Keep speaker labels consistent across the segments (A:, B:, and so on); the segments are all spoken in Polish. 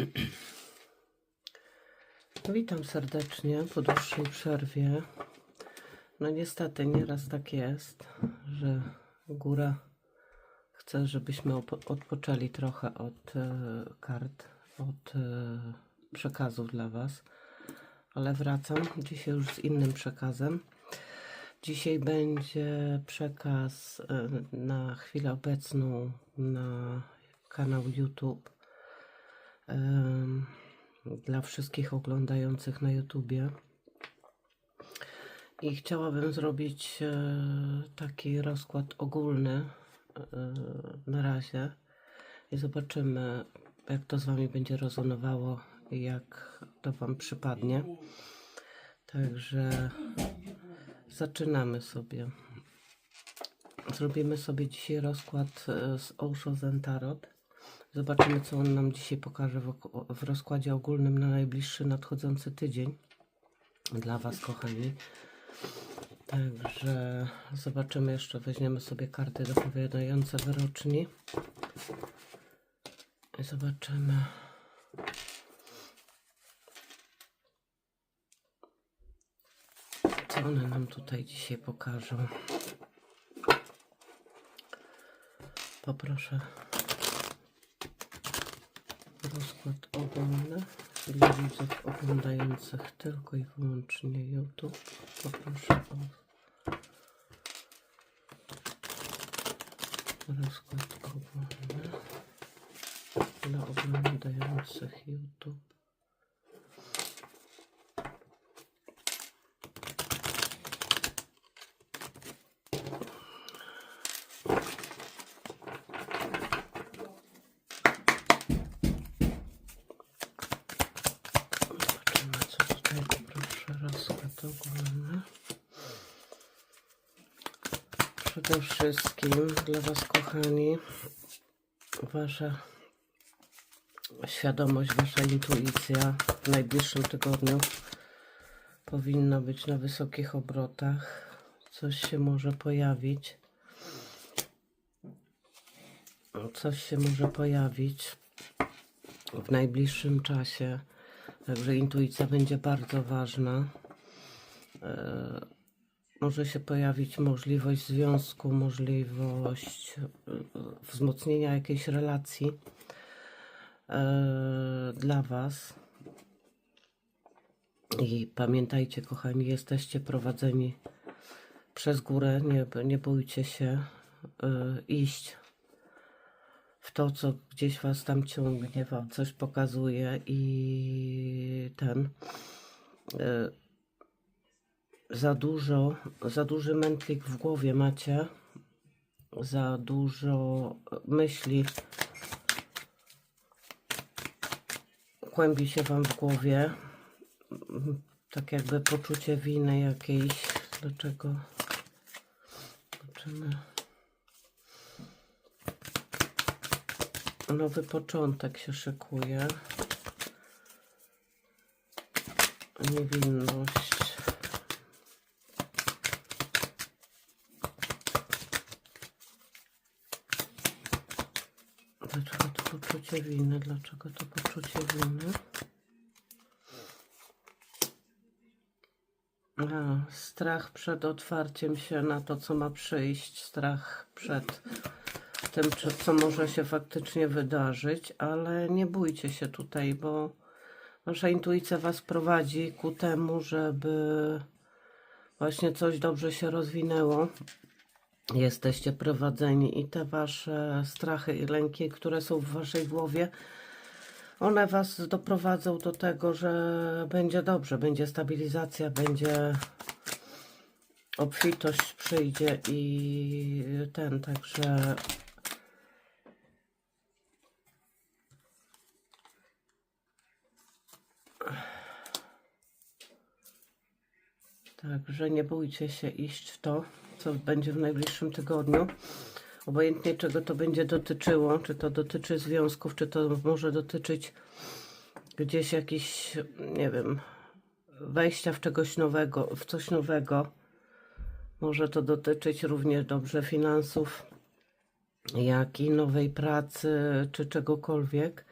A: Witam serdecznie po dłuższej przerwie. No niestety nieraz tak jest, że góra chce, żebyśmy odpoczęli trochę od e, kart, od e, przekazów dla Was. Ale wracam dzisiaj już z innym przekazem. Dzisiaj będzie przekaz e, na chwilę obecną na kanał YouTube. Dla wszystkich oglądających na YouTubie. I chciałabym zrobić e, taki rozkład ogólny e, na razie i zobaczymy, jak to z Wami będzie rezonowało i jak to Wam przypadnie. Także zaczynamy sobie. Zrobimy sobie dzisiaj rozkład e, z Zen Tarot. Zobaczymy, co on nam dzisiaj pokaże w, w rozkładzie ogólnym na najbliższy nadchodzący tydzień. Dla Was, kochani. Także zobaczymy jeszcze, weźmiemy sobie karty dopowiadające wyroczni. I zobaczymy. Co one nam tutaj dzisiaj pokażą. Poproszę rozkład ogólny dla widzów oglądających tylko i wyłącznie YouTube. Poproszę o rozkład ogólny dla oglądających YouTube. Zobaczymy, co tutaj poproszę rozkład ogólny. Przede wszystkim dla Was, kochani, Wasza świadomość, Wasza intuicja w najbliższym tygodniu powinna być na wysokich obrotach. Coś się może pojawić. Coś się może pojawić w najbliższym czasie. Także intuicja będzie bardzo ważna. E, może się pojawić możliwość związku, możliwość e, wzmocnienia jakiejś relacji e, dla Was. I pamiętajcie, kochani, jesteście prowadzeni przez górę. Nie, nie bójcie się e, iść w to, co gdzieś was tam ciągnie, wam coś pokazuje i ten za dużo, za duży mętlik w głowie macie, za dużo myśli kłębi się wam w głowie, tak jakby poczucie winy jakiejś, dlaczego zobaczymy. Nowy początek się szykuje. Niewinność. Dlaczego to poczucie winy? Dlaczego to poczucie winy? A, strach przed otwarciem się na to, co ma przyjść. Strach przed tym, co może się faktycznie wydarzyć, ale nie bójcie się tutaj, bo wasza intuicja was prowadzi ku temu, żeby właśnie coś dobrze się rozwinęło. Jesteście prowadzeni i te wasze strachy i lęki, które są w waszej głowie, one was doprowadzą do tego, że będzie dobrze, będzie stabilizacja, będzie obfitość przyjdzie i ten, także Także nie bójcie się iść w to, co będzie w najbliższym tygodniu. Obojętnie czego to będzie dotyczyło, czy to dotyczy związków, czy to może dotyczyć gdzieś jakiś, nie wiem, wejścia w czegoś nowego, w coś nowego. Może to dotyczyć również dobrze finansów, jak i nowej pracy, czy czegokolwiek.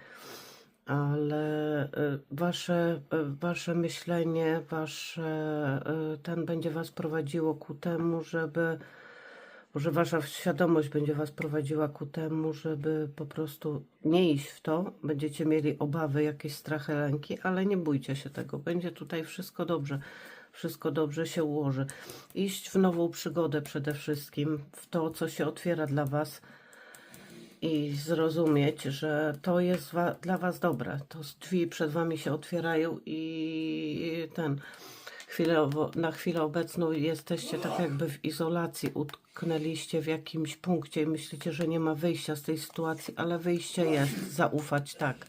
A: Ale y, wasze, y, wasze myślenie, wasze, y, ten będzie was prowadziło ku temu, żeby, że wasza świadomość będzie was prowadziła ku temu, żeby po prostu nie iść w to. Będziecie mieli obawy, jakieś strachy, lęki, ale nie bójcie się tego. Będzie tutaj wszystko dobrze. Wszystko dobrze się ułoży. Iść w nową przygodę przede wszystkim, w to, co się otwiera dla was i zrozumieć, że to jest wa- dla Was dobre. To drzwi przed Wami się otwierają i ten chwilowo, na chwilę obecną jesteście tak jakby w izolacji, utknęliście w jakimś punkcie i myślicie, że nie ma wyjścia z tej sytuacji, ale wyjście jest. Zaufać tak.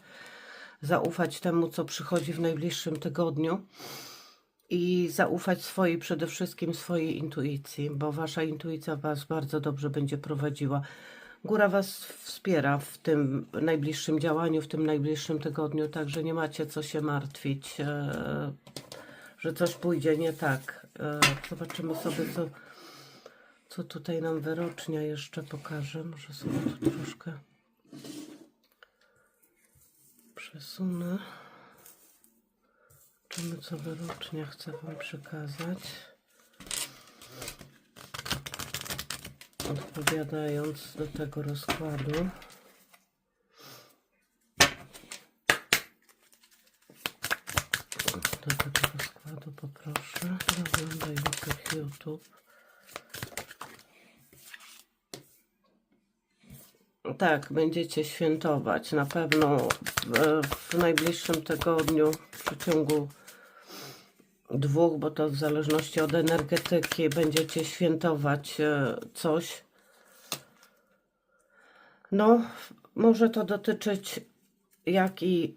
A: Zaufać temu, co przychodzi w najbliższym tygodniu i zaufać swojej, przede wszystkim swojej intuicji, bo wasza intuicja was bardzo dobrze będzie prowadziła. Góra was wspiera w tym najbliższym działaniu, w tym najbliższym tygodniu, także nie macie co się martwić, e, że coś pójdzie nie tak. E, zobaczymy sobie, co, co tutaj nam wyrocznia jeszcze pokaże. Może sobie tu troszkę przesunę. Zobaczymy, co wyrocznia chce Wam przekazać. Odpowiadając do tego rozkładu. Do tego rozkładu poproszę. Oglądających YouTube. Tak, będziecie świętować. Na pewno w, w najbliższym tygodniu, w przeciągu dwóch, bo to w zależności od energetyki, będziecie świętować e, coś. No, może to dotyczyć jak i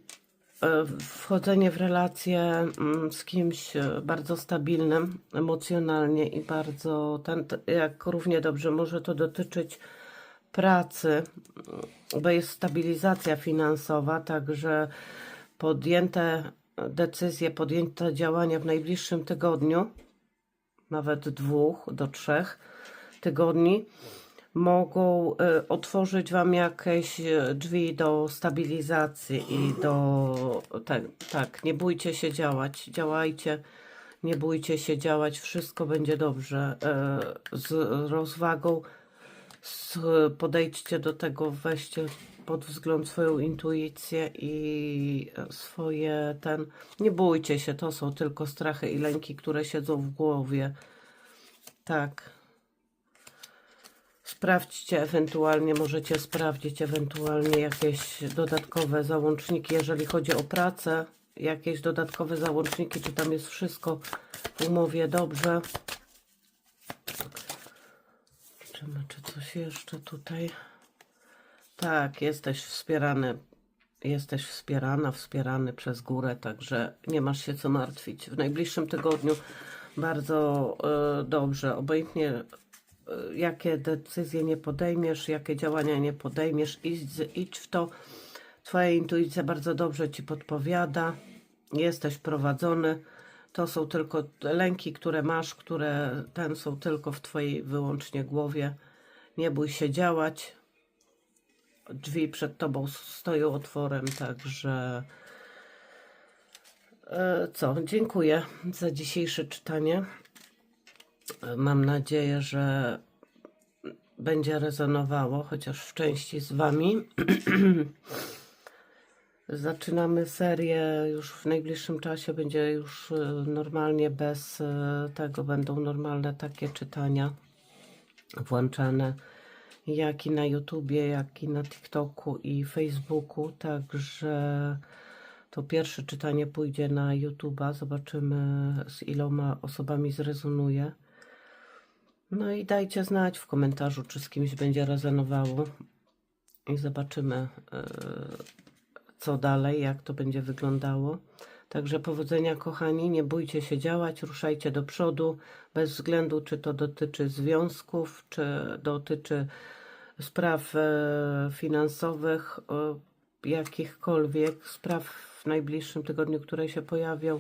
A: e, wchodzenie w relację mm, z kimś e, bardzo stabilnym emocjonalnie i bardzo ten, jak równie dobrze może to dotyczyć pracy, bo jest stabilizacja finansowa, także podjęte decyzje, podjęte działania w najbliższym tygodniu, nawet dwóch do trzech tygodni, mogą e, otworzyć Wam jakieś e, drzwi do stabilizacji i do. Tak, tak, nie bójcie się działać, działajcie, nie bójcie się działać, wszystko będzie dobrze. E, Z rozwagą podejdźcie do tego, weźcie pod wzgląd swoją intuicję i swoje ten. Nie bójcie się, to są tylko strachy i lęki, które siedzą w głowie. Tak. Sprawdźcie ewentualnie, możecie sprawdzić ewentualnie jakieś dodatkowe załączniki, jeżeli chodzi o pracę, jakieś dodatkowe załączniki, czy tam jest wszystko w umowie dobrze. Zobaczymy, czy coś jeszcze tutaj. Tak, jesteś wspierany. Jesteś wspierana, wspierany przez górę, także nie masz się co martwić. W najbliższym tygodniu bardzo e, dobrze, obojętnie e, jakie decyzje nie podejmiesz, jakie działania nie podejmiesz, idź, idź w to. Twoja intuicja bardzo dobrze ci podpowiada. Jesteś prowadzony. To są tylko lęki, które masz, które ten są tylko w twojej wyłącznie głowie. Nie bój się działać. Drzwi przed tobą stoją otworem, także e, co? Dziękuję za dzisiejsze czytanie. E, Mam nadzieję, że będzie rezonowało, chociaż w części z Wami. Zaczynamy serię już w najbliższym czasie. Będzie już e, normalnie bez tego, będą normalne takie czytania włączane, jak i na YouTubie, jak i na TikToku i Facebooku. Także to pierwsze czytanie pójdzie na YouTuba. Zobaczymy, z iloma osobami zrezonuje. No i dajcie znać w komentarzu, czy z kimś będzie rezonowało. I zobaczymy, e, co dalej, jak to będzie wyglądało. Także powodzenia, kochani. Nie bójcie się działać, ruszajcie do przodu, bez względu, czy to dotyczy związków, czy dotyczy spraw e, finansowych, jakichkolwiek spraw w najbliższym tygodniu, które się pojawią.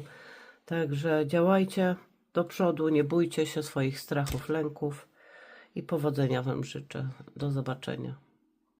A: Także działajcie do przodu, nie bójcie się swoich strachów, lęków i powodzenia Wam życzę. Do zobaczenia.